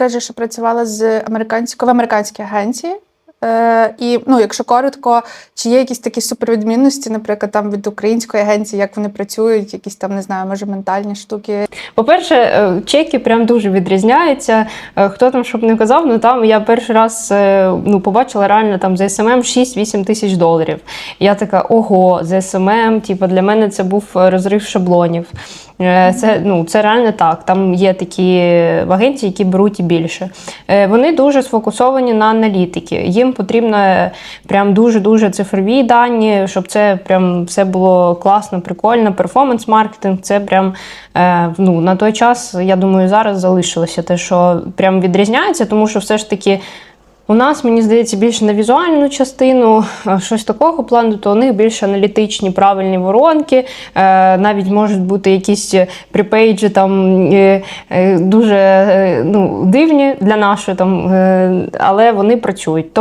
каже, що працювала з американською в американській агенції. Е, і ну, якщо коротко, чи є якісь такі супервідмінності, наприклад, там від української агенції, як вони працюють, якісь там не знаю, може ментальні штуки. По-перше, е, чеки прям дуже відрізняються. Е, Хто там щоб не казав, ну там я перший раз е, ну, побачила реально там за СММ 6-8 тисяч доларів. Я така, ого, за СММ, типу, для мене це був розрив шаблонів. Е, Це, ну, це реально так. Там є такі агенції, які беруть і більше. Е, Вони дуже сфокусовані на аналітики. Їм потрібно е, прям дуже-дуже цифрові дані, щоб це прям все було класно, прикольно. Перформанс-маркетинг це прям ну, на той час, я думаю, зараз залишилося те, що прям відрізняється, тому що все ж таки. У нас, мені здається, більше на візуальну частину, е, щось такого плану, то у них більш аналітичні, правильні воронки. Е, навіть можуть бути якісь припейджі там е, дуже ну, дивні для нашої, там, але вони працюють.